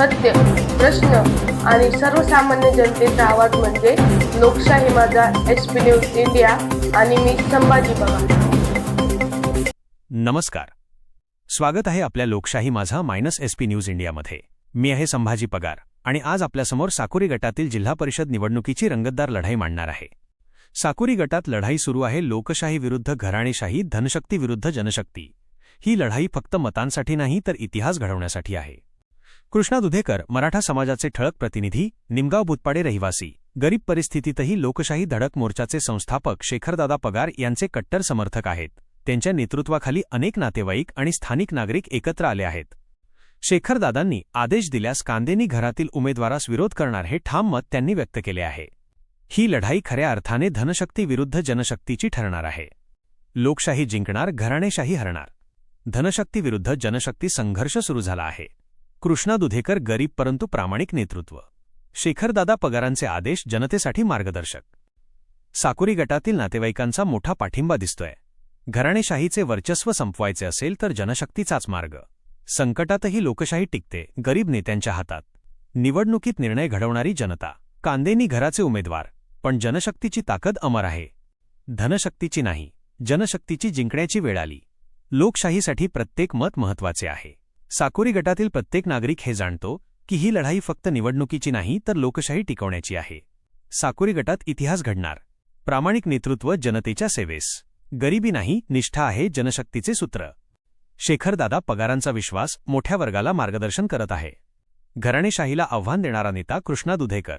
सत्य प्रश्न आणि सर्वसामान्य जनतेचा आवाज म्हणजे लोकशाही माझा एस पी न्यूज इंडिया आणि मी संभाजी पवार. नमस्कार. स्वागत आहे आपल्या लोकशाही माझा मायनस एस पी न्यूज इंडियामध्ये. मी आहे संभाजी पगार आणि आज आपल्यासमोर साकुरी गटातील जिल्हा परिषद निवडणुकीची रंगतदार लढाई मांडणार आहे. साकुरी गटात लढाई सुरू आहे लोकशाही विरुद्ध घराणेशाही धनशक्ती विरुद्ध जनशक्ती. ही लढाई फक्त मतांसाठी नाही तर इतिहास घडवण्यासाठी आहे. कृष्णा दुधेकर मराठा समाजाचे ठळक प्रतिनिधी निमगाव बुतपाडे रहिवासी. गरीब परिस्थितीतही लोकशाही धडक मोर्चाचे संस्थापक शेखरदादा पगार यांचे कट्टर समर्थक आहेत. त्यांच्या नेतृत्वाखाली अनेक नातेवाईक आणि स्थानिक नागरिक एकत्र आले आहेत. शेखरदादांनी आदेश दिल्यास कांदेनी घरातील उमेदवारास विरोध करणार हे ठाम मत त्यांनी व्यक्त केले आहे. ही लढाई खऱ्या अर्थाने धनशक्ती विरुद्ध जनशक्तीची ठरणार आहे. लोकशाही जिंकणार घराणेशाही हरणार. धनशक्तीविरुद्ध जनशक्ती संघर्ष सुरू झाला आहे. कृष्णा दुधेकर गरीब परंतु प्रामाणिक नेतृत्व. शेखरदादा पगारांचे आदेश जनतेसाठी मार्गदर्शक. साकुरी गटातील नातेवाईकांचा मोठा पाठिंबा दिसतोय. घराणेशाहीचे वर्चस्व संपवायचे असेल तर जनशक्तीचाच मार्ग. संकटातही लोकशाही टिकते गरीब नेत्यांच्या हातात. निवडणुकीत निर्णय घडवणारी जनता. कांदेनी घराचे उमेदवार. पण जनशक्तीची ताकद अमर आहे. धनशक्तीची नाही जनशक्तीची जिंकण्याची वेळ आली. लोकशाहीसाठी प्रत्येक मत महत्त्वाचे आहे. साकोरी गटातील प्रत्येक नागरिक हे जाणतो की ही लढाई फक्त निवडणुकीची नाही तर लोकशाही टिकवण्याची आहे. साकोरी गटात इतिहास घडणार. प्रामाणिक नेतृत्व जनतेच्या सेवेस. गरिबी नाही निष्ठा आहे जनशक्तीचे सूत्र. शेखरदादा पगारांचा विश्वास मोठ्या वर्गाला मार्गदर्शन करत आहे. घराणेशाहीला आव्हान देणारा नेता कृष्णा दुधेकर.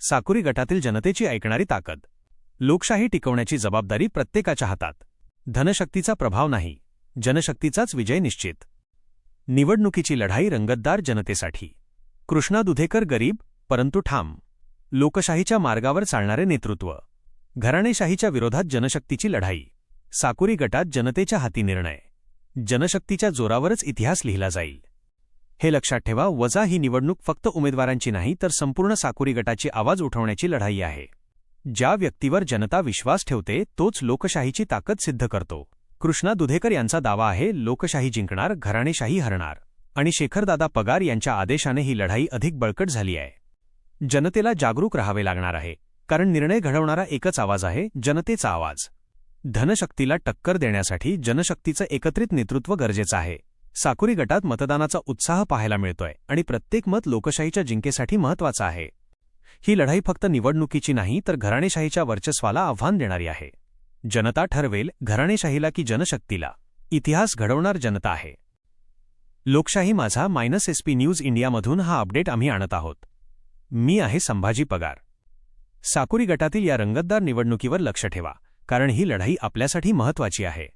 साकुरी गटातील जनतेची ऐकणारी ताकद. लोकशाही टिकवण्याची जबाबदारी प्रत्येकाच्या हातात. धनशक्तीचा प्रभाव नाही. जनशक्तीचाच विजय निश्चित. निवडणुकीची लढाई रंगतदार जनतेसाठी. कृष्णा दुधेकर गरीब परंतु ठाम. लोकशाहीच्या मार्गावर चालणारे नेतृत्व. घराणेशाहीच्या विरोधात जनशक्तीची लढाई. साकुरी गटात जनतेच्या हाती निर्णय. जनशक्तीच्या जोरावरच इतिहास लिहिला जाईल. हे लक्षात ठेवा वजा ही निवडणूक फक्त उमेदवारांची नाही तर संपूर्ण साकुरी गटाची आवाज उठवण्याची लढाई आहे. ज्या व्यक्तीवर जनता विश्वास ठेवते तोच लोकशाहीची ताकद सिद्ध करतो. कृष्णा दुधेकर यांचा दावा आहे लोकशाही जिंकणार घराणेशाही हरणार. आणि शेखरदादा पगार यांच्या आदेशाने ही लढाई अधिक बळकट झाली आहे. जनतेला जागरूक राहावे लागणार आहे कारण निर्णय घडवणारा एकच आवाज आहे जनतेचा आवाज. धनशक्तीला टक्कर देण्यासाठी जनशक्तीचं एकत्रित नेतृत्व गरजेचं आहे. साकुरी गटात मतदानाचा उत्साह पाहायला मिळतोय आणि प्रत्येक मत लोकशाहीच्या जिंकेसाठी महत्वाचं आहे. ही लढाई फक्त निवडणुकीची नाही तर घराणेशाहीच्या वर्चस्वाला आव्हान देणारी आहे. जनता ठरवेल घराणेशाहीला की जनशक्तीला. इतिहास घडवणार जनता आहे. लोकशाही माझा मायनस एसपी न्यूज इंडियामधून हा अपडेट आम्ही आणत आहोत. मी आहे संभाजी पगार. साकुरी गटातील या रंगतदार निवडणुकीवर लक्ष ठेवा कारण ही लढाई आपल्यासाठी महत्वाची आहे.